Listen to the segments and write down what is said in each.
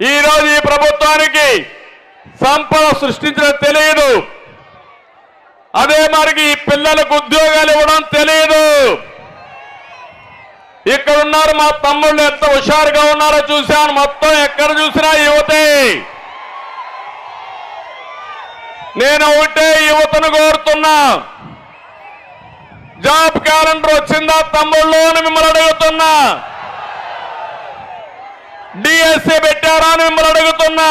ఈరోజు ఈ ప్రభుత్వానికి సంపద సృష్టించడం తెలియదు అదే మరికి ఈ పిల్లలకు ఉద్యోగాలు ఇవ్వడం తెలియదు ఇక్కడ ఉన్నారు మా తమ్ముళ్ళు ఎంత హుషారుగా ఉన్నారో చూశాను. మొత్తం ఎక్కడ చూసినా యువతే. నేను ఒకటే యువతను కోరుతున్నా. జాబ్ క్యాలెండర్ వచ్చిందా తమ్ముళ్ళు అని మిమ్మల్ని అడుగుతున్నా. డిఎస్సీ పెట్టారా అని మిమ్మల్ని అడుగుతున్నా.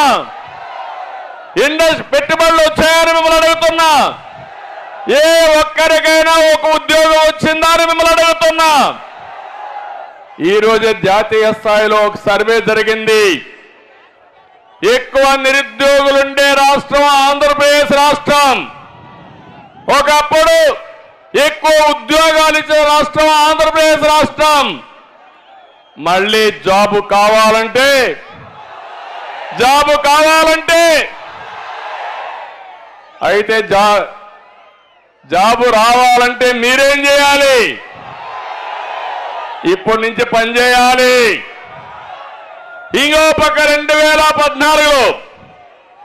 ఇండస్ పెట్టుబడులు వచ్చాయని మిమ్మల్ని అడుగుతున్నా. ఏ ఒక్కరికైనా ఒక ఉద్యోగం వచ్చిందా అని మిమ్మల్ని అడుగుతున్నా. ఈరోజు జాతీయ స్థాయిలో ఒక సర్వే జరిగింది. ఎక్కువ నిరుద్యోగులుండే రాష్ట్రం ఆంధ్రప్రదేశ్ రాష్ట్రం. ఒకప్పుడు ఎక్కువ ఉద్యోగాలు ఇచ్చే రాష్ట్రం ఆంధ్రప్రదేశ్ రాష్ట్రం. మళ్ళీ జాబు కావాలంటే జాబు కావాలంటే. అయితే జా జాబు రావాలంటే మీరేం చేయాలి? ఇప్పటి నుంచి పనిచేయాలి ఇంకో పక్క రెండు వేల పద్నాలుగులో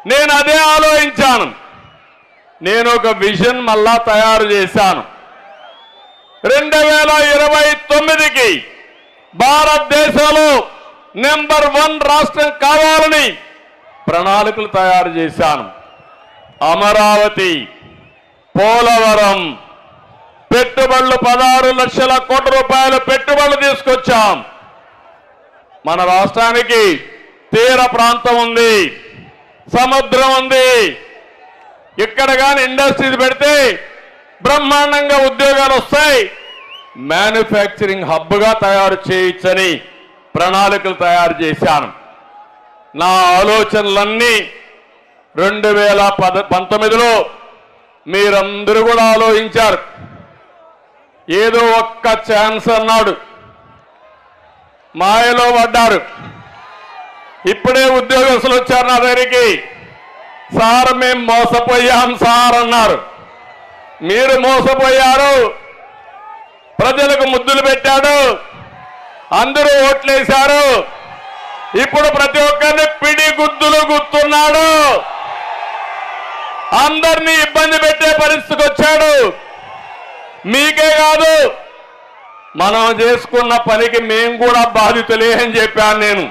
నేను అదే ఆలోచించాను. నేను ఒక విజన్ మళ్ళా తయారు చేశాను. రెండు వేల ఇరవై తొమ్మిదికి భారతదేశంలో నెంబర్ వన్ రాష్ట్రం కావాలని ప్రణాళికలు తయారు చేశాను. అమరావతి పోలవరం పెట్టుబడులు పదహారు లక్షల కోట్ల రూపాయల పెట్టుబడులు తీసుకొచ్చాం. మన రాష్ట్రానికి తీర ప్రాంతం ఉంది సముద్రం ఉంది. ఇక్కడ కానీ ఇండస్ట్రీస్ పెడితే బ్రహ్మాండంగా ఉద్యోగాలు వస్తాయి. మ్యానుఫ్యాక్చరింగ్ హబ్గా తయారు చేయొచ్చని ప్రణాళికలు తయారు చేశాను. నా ఆలోచనలన్నీ రెండు వేల పద పంతొమ్మిదిలో మీరందరూ కూడా ఆలోచించారు. ఏదో ఒక్క ఛాన్స్ అన్నాడు. మాయలో పడ్డారు. ఇప్పుడే ఉద్యోగస్తులు వచ్చారు నా దగ్గరికి. సార్ మేము మోసపోయాం సార్ అన్నారు. మీరు మోసపోయారు ప్రజలకు ముద్దులు పెట్టాడు. అందరూ ఓట్లేశారు. ఇప్పుడు ప్రతి ఒక్కరిని పిడి గుద్దులు గుర్తున్నాడు. అందరినీ ఇబ్బంది పెట్టే పరిస్థితికి వచ్చాడు. మీకే కాదు మనం చేసుకున్న పనికి మేము కూడా బాధితులే అని చెప్పాను నేను.